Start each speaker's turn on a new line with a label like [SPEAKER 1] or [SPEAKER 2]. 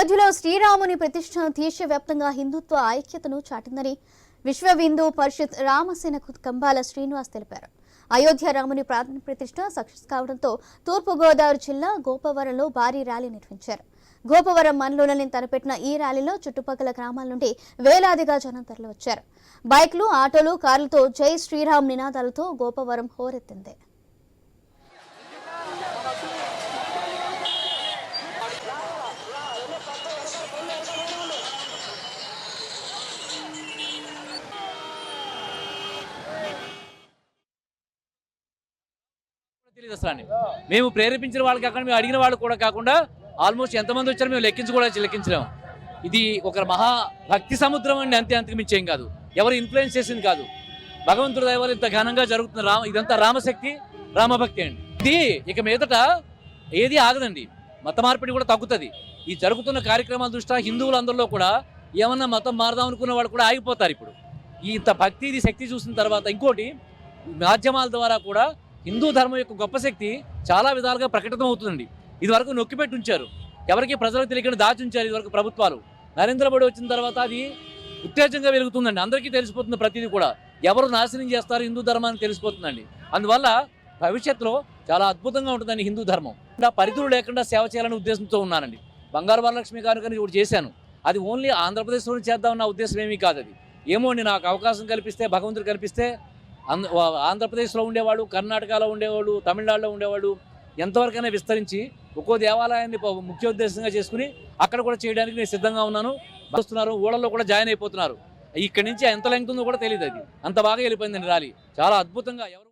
[SPEAKER 1] అయోధ్యలో శ్రీరాముని ప్రతిష్టను దేశవ్యాప్తంగా హిందుత్వ ఐక్యతను చాటిందని విశ్వ హిందూ పరిషత్ రామసేన కంబాల శ్రీనివాస్ తెలిపారు. అయోధ్య రాముని ప్రాణ ప్రతిష్ట సక్సెస్ కావడంతో తూర్పుగోదావరి జిల్లా గోపవరంలో భారీ ర్యాలీ నిర్వహించారు. గోపవరం మనలోని తలపెట్టిన ఈ ర్యాలీలో చుట్టుపక్కల గ్రామాల నుండి వేలాదిగా జనం తరలివచ్చారు బైక్లు ఆటోలు కార్లతో జై శ్రీరామ్ నినాదాలతో గోపవరం హోరెత్తింది.
[SPEAKER 2] తెలియదు అసలు మేము ప్రేరేపించిన వాళ్ళు కాకుండా మేము అడిగిన వాళ్ళు కూడా కాకుండా ఆల్మోస్ట్ ఎంతమంది వచ్చారో మేము లెక్కించి కూడా లెక్కించలేము ఇది ఒక మహా భక్తి సముద్రం అండి అంతే అంతకు మించేం కాదు. ఎవరు ఇన్ఫ్లుయెన్స్ చేసింది కాదు. భగవంతుడు దైవాలు ఇంత ఘనంగా జరుగుతున్న రామ ఇదంతా రామశక్తి రామభక్తి అండి. ఇది ఇక మీదట ఏది ఆగదండి. మత మార్పిడి కూడా తగ్గుతుంది. ఈ జరుగుతున్న కార్యక్రమాల దృష్ట్యా హిందువులందరిలో కూడా ఏమన్నా మతం మారదాం అనుకున్న వాళ్ళు కూడా ఆగిపోతారు ఇప్పుడు. ఇంత భక్తి ఇది శక్తి చూసిన తర్వాత ఇంకోటి మాధ్యమాల ద్వారా కూడా హిందూ ధర్మం యొక్క గొప్ప శక్తి చాలా విధాలుగా ప్రకటితం అవుతుందండి. ఇది వరకు నొక్కిపెట్టి ఉంచారు. ఎవరికి ప్రజలకు తెలియకుండా దాచి ఉంచారు ఇదివరకు ప్రభుత్వాలు. నరేంద్ర మోడీ వచ్చిన తర్వాత అది ఉత్తేజంగా వెలుగుతుందండి. అందరికీ తెలిసిపోతుంది ప్రతిదీ కూడా. ఎవరు నాశనం చేస్తారు హిందూ ధర్మాన్ని తెలిసిపోతుందండి. అందువల్ల భవిష్యత్తులో చాలా అద్భుతంగా ఉంటుందండి హిందూ ధర్మం. పరిధులు లేకుండా సేవ చేయాలనే ఉద్దేశంతో ఉన్నానండి. బంగారు వరలక్ష్మి గారు కానీ ఇప్పుడు చేశాను. అది ఓన్లీ ఆంధ్రప్రదేశ్లో చేద్దామన్న ఉద్దేశం ఏమీ కాదు అది ఏమో నాకు అవకాశం కల్పిస్తే భగవంతుడు కల్పిస్తే ఆంధ్రప్రదేశ్లో ఉండేవాడు కర్ణాటకలో ఉండేవాళ్ళు తమిళనాడులో ఉండేవాడు ఎంతవరకైనా విస్తరించి ఒక్కో దేవాలయాన్ని ముఖ్య ఉద్దేశంగా చేసుకుని అక్కడ కూడా చేయడానికి నేను సిద్ధంగా ఉన్నాను. వస్తున్నారు ఊళ్ళలో కూడా జాయిన్ అయిపోతున్నారు. ఇక్కడి నుంచి ఎంత లెంగ్త్ ఉందో కూడా తెలియదు అది. అంత బాగా వెళ్ళిపోయిందండి ర్యాలీ. చాలా అద్భుతంగా ఎవరు